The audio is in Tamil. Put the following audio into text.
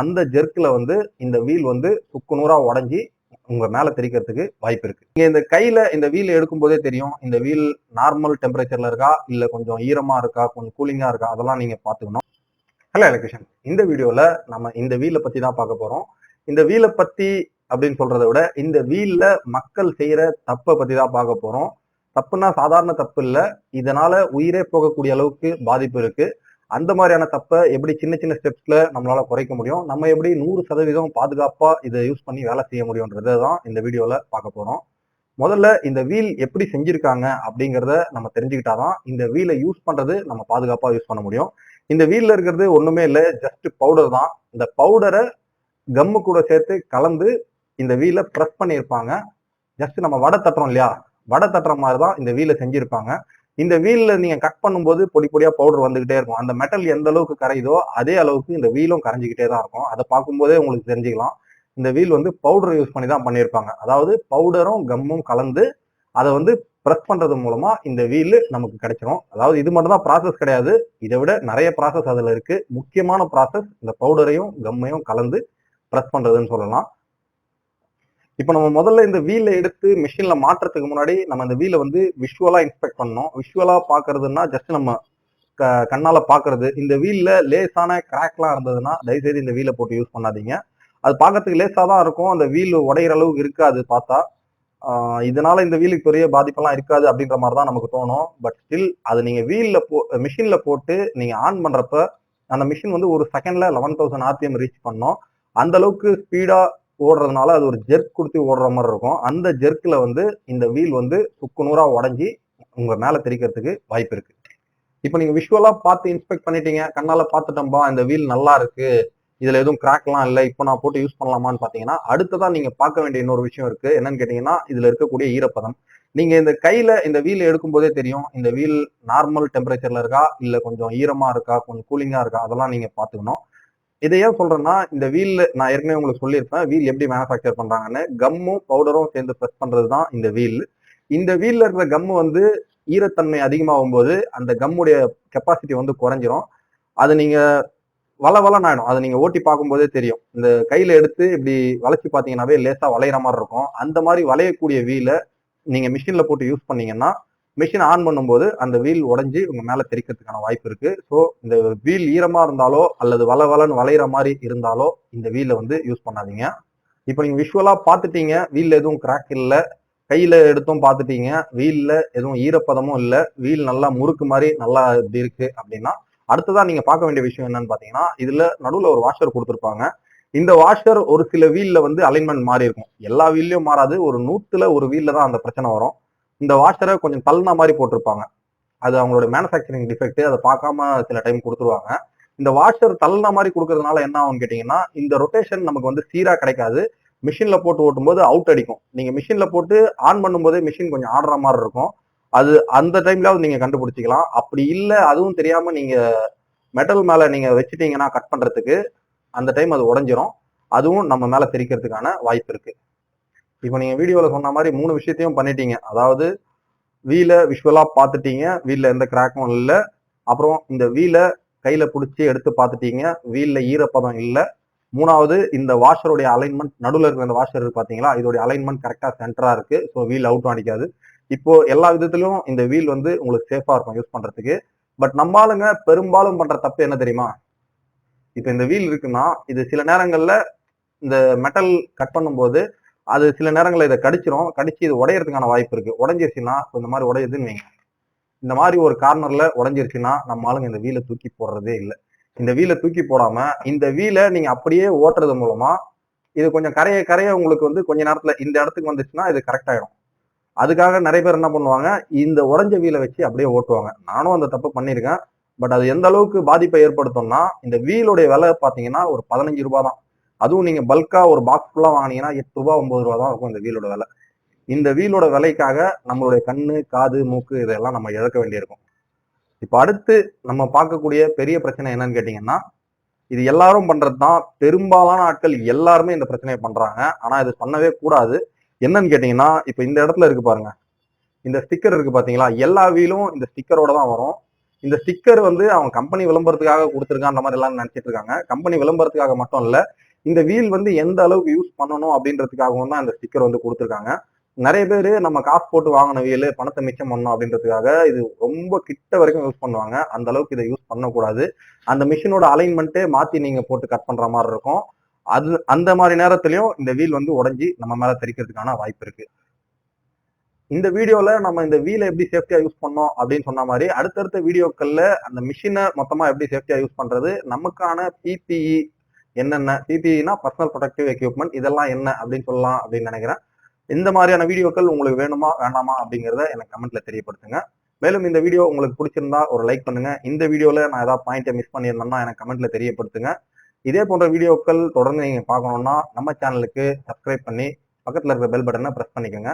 அந்த ஜெர்க்ல வந்து இந்த வீல் வந்து சுக்கு நூறா உடஞ்சி உங்க மேல தெரிக்கிறதுக்கு வாய்ப்பு இருக்கு. நீங்க இந்த கையில இந்த வீல் எடுக்கும் போதே தெரியும் இந்த வீல் நார்மல் டெம்பரேச்சர்ல இருக்கா இல்ல கொஞ்சம் ஈரமா இருக்கா கொஞ்சம் கூலிங்கா இருக்கா அதெல்லாம் நீங்க பாத்துக்கணும் ஹலோ எலக்ட்ரிஷன் இந்த வீடியோல நம்ம இந்த வீலை பத்தி தான் பார்க்க போறோம். இந்த வீலை பத்தி அப்படின்னு சொல்றதை விட இந்த வீல்ல மக்கள் செய்யற தப்பை பத்தி தான் பார்க்க போறோம். தப்புனா சாதாரண தப்பு இல்ல. இதனால உயிரே போகக்கூடிய அளவுக்கு பாதிப்பு இருக்கு. அந்த மாதிரியான தப்பை எப்படி சின்ன சின்ன ஸ்டெப்ஸ்ல நம்மளால குறைக்க முடியும்? நம்ம எப்படி நூறு சதவீதம் பாதுகாப்பா இதை யூஸ் பண்ணி வேலை செய்ய முடியும்ன்றதை தான் இந்த வீடியோல பார்க்க போறோம். முதல்ல இந்த வீல் எப்படி செஞ்சிருக்காங்க அப்படிங்கிறத நம்ம தெரிஞ்சுக்கிட்டாதான் இந்த வீலை யூஸ் பண்றது நம்ம பாதுகாப்பா யூஸ் பண்ண முடியும். இந்த வீல்ல இருக்கிறது ஒண்ணுமே இல்லை ஜஸ்ட் பவுடர் தான். இந்த பவுடரை கம்மு கூட சேர்த்து கலந்து இந்த வீலை ப்ரெஸ் பண்ணியிருப்பாங்க. ஜஸ்ட் நம்ம வடை தட்டுறோம் இல்லையா? வடை தட்டுற மாதிரி தான் இந்த வீலை செஞ்சிருப்பாங்க. இந்த வீல்ல நீங்க கட் பண்ணும்போது பொடி பொடியா பவுடர் வந்துகிட்டே இருக்கும். அந்த மெட்டல் எந்த அளவுக்கு கரையுதோ அதே அளவுக்கு இந்த வீலும் கரைஞ்சிக்கிட்டே தான் இருக்கும். அதை பார்க்கும்போதே உங்களுக்கு தெரிஞ்சுக்கலாம். இந்த வீல் வந்து பவுடர் யூஸ் பண்ணி தான் பண்ணியிருப்பாங்க. அதாவது பவுடரும் கம்மும் கலந்து அதை வந்து ப்ரெஸ் பண்றது மூலமா இந்த வீல் நமக்கு கிடைச்சிரும். அதாவது இது மட்டும் தான் ப்ராசஸ் கிடையாது. இதை விட நிறைய ப்ராசஸ் அதுல இருக்கு. முக்கியமான ப்ராசஸ் இந்த பவுடரையும் கம்மையும் கலந்து ப்ரெஸ் பண்றதுன்னு சொல்லலாம். இப்போ நம்ம முதல்ல இந்த வீலை எடுத்து மிஷின்ல மாட்டுறதுக்கு முன்னாடி நம்ம இந்த வீலை வந்து விஷுவலா இன்ஸ்பெக்ட் பண்ணோம் விஷுவலா பாக்குறதுன்னா ஜஸ்ட் நம்ம க- கண்ணால பாக்குறது இந்த வீல்ல லேசான கிராக்லாம் இருந்ததுன்னா தயவுசெய்து இந்த வீலை போட்டு யூஸ் பண்ணாதீங்க. அது பார்க்கறதுக்கு லேசா தான் இருக்கும். அந்த வீல் உடையிற அளவுக்கு இருக்காது பார்த்தா. இதனால இந்த வீலுக்கு பெரிய பாதிப்பெல்லாம் இருக்காது அப்படின்ற மாதிரி தான் நமக்கு தோணும். பட் ஸ்டில் அது நீங்க வீல்ல போ மிஷின்ல போட்டு நீங்க ஆன் பண்றப்ப அந்த மிஷின் வந்து ஒரு செகண்ட்ல லெவன் தௌசண்ட் ஆர்பிஎம் ரீச் பண்ணோம். அந்த அளவுக்கு ஸ்பீடா ஓடுறதுனால அது ஒரு ஜெர்க் கொடுத்து ஓடுற மாதிரி இருக்கும். அந்த ஜெர்க்கில் வந்து இந்த வீல் வந்து சுக்கு உடஞ்சி உங்க மேலே தெரிக்கிறதுக்கு வாய்ப்பு இருக்கு. இப்போ நீங்க விஷுவலா பார்த்து இன்ஸ்பெக்ட் பண்ணிட்டீங்க. கண்ணால பார்த்துட்டோம்பா இந்த வீல் நல்லா இருக்கு. இதுல எதுவும் கிராக்லாம் இல்லை. இப்போ நான் போட்டு யூஸ் பண்ணலாமான்னு பார்த்தீங்கன்னா அடுத்ததான் நீங்க பார்க்க வேண்டிய இன்னொரு விஷயம் இருக்கு. என்னன்னு கேட்டீங்கன்னா இதுல இருக்கக்கூடிய ஈரப்பதம். நீங்க இந்த கையில இந்த வீல் எடுக்கும் போதே தெரியும். இந்த வீல் நார்மல் டெம்பரேச்சர்ல இருக்கா? இல்ல கொஞ்சம் ஈரமா இருக்கா? கொஞ்சம் கூலிங்கா இருக்கா? அதெல்லாம் நீங்க பாத்துக்கணும் இதை ஏன் சொல்றேன்னா இந்த வீல் நான் ஏற்கனவே உங்களுக்கு சொல்லியிருப்பேன் வீல் எப்படி மேனுஃபேக்சர் பண்றாங்கன்னு. கம்மும் பவுடரும் சேர்ந்து ப்ரெஸ் பண்றது தான் இந்த வீல். இந்த வீல்ல இருக்கிற கம்மு வந்து ஈரத்தன்மை அதிகமாகும் போது அந்த கம்முடைய கெப்பாசிட்டி வந்து குறைஞ்சிரும். அது நீங்க வள வளன்னு ஆயிடும் அதை நீங்க ஓட்டி பார்க்கும்போதே தெரியும். இந்த கையில எடுத்து இப்படி வளைச்சு பாத்தீங்கன்னாவே லேசா வளையிற மாதிரி இருக்கும். அந்த மாதிரி வளையக்கூடிய வீலை நீங்க மிஷின்ல போட்டு யூஸ் பண்ணீங்கன்னா மிஷின் ஆன் பண்ணும்போது அந்த வீல் உடஞ்சி உங்க மேல தெரிக்கிறதுக்கான வாய்ப்பு இருக்கு. ஸோ இந்த வீல் ஈரமா இருந்தாலோ அல்லது வள வளன்னு வளையிற மாதிரி இருந்தாலோ இந்த வீலை வந்து யூஸ் பண்ணாதீங்க. இப்போ நீங்க விஷுவலா பார்த்துட்டீங்க வீல்ல எதுவும் கிராக் இல்லை. கையில எடுத்தும் பார்த்துட்டீங்க வீல்ல எதுவும் ஈரப்பதமும் இல்லை. வீல் நல்லா முறுக்கு மாதிரி நல்லா இப்படி இருக்கு அப்படின்னா அடுத்ததான் நீங்க பார்க்க வேண்டிய விஷயம் என்னன்னு பாத்தீங்கன்னா இதுல நடுவுல ஒரு வாஷர் கொடுத்துருப்பாங்க. இந்த வாஷர் ஒரு சில வீல்ல வந்து அலைன்மெண்ட் மாறி இருக்கும் எல்லா வீல்லையும் மாறாது. ஒரு நூத்துல ஒரு வீல்ல தான் அந்த பிரச்சனை வரும். இந்த வாஷரை கொஞ்சம் தள்ளின மாதிரி போட்டிருப்பாங்க. அது அவங்களோட மேனுஃபேக்சரிங் டிஃபெக்ட் அதை பார்க்காம சில டைம் கொடுத்துருவாங்க. இந்த வாஷர் தள்ளின மாதிரி கொடுக்கறதுனால என்ன ஆகும்னு கேட்டீங்கன்னா இந்த ரொட்டேஷன் நமக்கு வந்து சீராக கிடைக்காது. மிஷினில் போட்டு ஓட்டும்போது அவுட் அடிக்கும். நீங்கள் மிஷினில் போட்டு ஆன் பண்ணும்போதே மிஷின் கொஞ்சம் ஆடுற மாதிரி இருக்கும். அது அந்த டைம்லாவது நீங்கள் கண்டுபிடிச்சிக்கலாம். அப்படி இல்லை அதுவும் தெரியாமல் நீங்க மெட்டல் மேலே நீங்க வச்சுட்டீங்கன்னா கட் பண்றதுக்கு அந்த டைம் அது உடஞ்சிரும். அதுவும் நம்ம மேல தெரிக்கிறதுக்கான வாய்ப்பு இருக்கு. இப்போ நீங்க வீடியோல சொன்ன மாதிரி மூணு விஷயத்தையும் பண்ணிட்டீங்க. அதாவது வீலை விஷுவலா பார்த்துட்டீங்க. வீல்ல எந்த கிராக்கும் இல்லை. அப்புறம் இந்த வீலை கையில பிடிச்சி எடுத்து பார்த்துட்டீங்க. வீல்ல ஈரப்பதம் இல்லை. மூணாவது இந்த வாஷருடைய அலைன்மெண்ட் நடுவில் இருக்கிற இந்த வாஷர் பார்த்தீங்களா பாத்தீங்களா? இதோடைய அலைன்மெண்ட் கரெக்டா சென்டரா இருக்கு. ஸோ வீல் அவுட்டும் அடிக்காது. இப்போ எல்லா விதத்திலும் இந்த வீல் வந்து உங்களுக்கு சேஃபா இருக்கும் யூஸ் பண்றதுக்கு. பட் நம்மளுங்க பெரும்பாலும் பண்ற தப்பு என்ன தெரியுமா? இப்போ இந்த வீல் இருக்குன்னா இது சில நேரங்கள்ல இந்த மெட்டல் கட் பண்ணும்போது அது சில நேரங்களில் இதை கடிச்சிரும். கடிச்சு இது உடையறதுக்கான வாய்ப்பு இருக்கு. உடஞ்சிருச்சுன்னா இந்த மாதிரி உடையுதுன்னு வைங்க. இந்த மாதிரி ஒரு கார்னர்ல உடஞ்சிருச்சுன்னா நம்ம ஆளுங்க இந்த வீலை தூக்கி போடுறதே இல்லை. இந்த வீலை தூக்கி போடாம இந்த வீலை நீங்க அப்படியே ஓட்டுறது மூலமா இது கொஞ்சம் கரைய கரைய உங்களுக்கு வந்து கொஞ்ச நேரத்துல இந்த இடத்துக்கு வந்துச்சுன்னா இது கரெக்ட் ஆயிடும் அதுக்காக நிறைய பேர் என்ன பண்ணுவாங்க இந்த உடஞ்ச வீலை வச்சு அப்படியே ஓட்டுவாங்க. நானும் அந்த தப்பு பண்ணியிருக்கேன் பட் அது எந்த அளவுக்கு பாதிப்பை ஏற்படுத்தும்னா இந்த வீலுடைய விலை பாத்தீங்கன்னா ஒரு பதினஞ்சு ரூபாய் தான் அதுவும் நீங்க பல்கா ஒரு பாக்ஸ் ஃபுல்லா வாங்கினீங்கன்னா எட்டு ரூபா ஒன்பது ரூபா தான் இருக்கும் இந்த வீலோட விலை. இந்த வீலோட விலைக்காக நம்மளுடைய கண்ணு காது மூக்கு இதெல்லாம் நம்ம இழக்க வேண்டியிருக்கும். இப்போ அடுத்து நம்ம பார்க்கக்கூடிய பெரிய பிரச்சனை என்னன்னு கேட்டீங்கன்னா இது எல்லாரும் பண்றது தான். பெரும்பாலான ஆட்கள் எல்லாருமே இந்த பிரச்சனையை பண்றாங்க. ஆனா இது பண்ணவே கூடாது. என்னன்னு கேட்டீங்கன்னா இப்போ இந்த இடத்துல இருக்கு பாருங்க. இந்த ஸ்டிக்கர் இருக்கு பாத்தீங்களா? எல்லா வீலும் இந்த ஸ்டிக்கரோட தான் வரும். இந்த ஸ்டிக்கர் வந்து அவன் கம்பெனி விளம்பரத்துக்காக கொடுத்துருக்கான்ற மாதிரி எல்லாம் நினைச்சிட்டு இருக்காங்க. கம்பெனி விளம்பரத்துக்காக மட்டும் இல்ல இந்த வீல் வந்து எந்த அளவுக்கு யூஸ் பண்ணணும் அப்படின்றதுக்காகவும் தான் இந்த ஸ்டிக்கர் வந்து கொடுத்துருக்காங்க. நிறைய பேர் நம்ம காசு போட்டு வாங்கின வீல் பணத்தை மிச்சம் பண்ணணும் அப்படின்றதுக்காக இது ரொம்ப கிட்ட வரைக்கும் யூஸ் பண்ணுவாங்க. அந்த அளவுக்கு இதை யூஸ் பண்ணக்கூடாது. அந்த மிஷினோட அலைன்மெண்ட்டே மாத்தி நீங்க போட்டு கட் பண்ற மாதிரி இருக்கும். அது அந்த மாதிரி நேரத்துலையும் இந்த வீல் வந்து உடஞ்சி நம்ம மேல தெரிக்கிறதுக்கான வாய்ப்பு இருக்கு. இந்த வீடியோல நம்ம இந்த வீலை எப்படி சேஃப்டியா யூஸ் பண்ணோம் அப்படின்னு சொன்ன மாதிரி அடுத்தடுத்த வீடியோக்கள்ல அந்த மிஷினை மொத்தமா எப்படி சேஃப்டியா யூஸ் பண்றது நமக்கான பிபிஇ என்னென்ன? பிபிஇனா பர்சனல் ப்ரொடக்டிவ் எக்யூப்மெண்ட் இதெல்லாம் என்ன அப்படின்னு சொல்லலாம் அப்படின்னு நினைக்கிறேன். இந்த மாதிரியான வீடியோக்கள் உங்களுக்கு வேணுமா வேண்டாமா அப்படிங்கிறத எனக்கு கமெண்ட்ல தெரியப்படுத்துங்க. மேலும் இந்த வீடியோ உங்களுக்கு பிடிச்சிருந்தா ஒரு லைக் பண்ணுங்க. இந்த வீடியோல நான் ஏதாவது பாயிண்ட்டை மிஸ் பண்ணியிருந்தேன்னா எனக்கு கமெண்ட்ல தெரியப்படுத்துங்க. இதே போன்ற வீடியோக்கள் தொடர்ந்து நீங்க பார்க்கணும்னா நம்ம சேனலுக்கு சப்ஸ்கிரைப் பண்ணி பக்கத்துல இருக்கிற பெல் பட்டனை பிரஸ் பண்ணிக்கோங்க.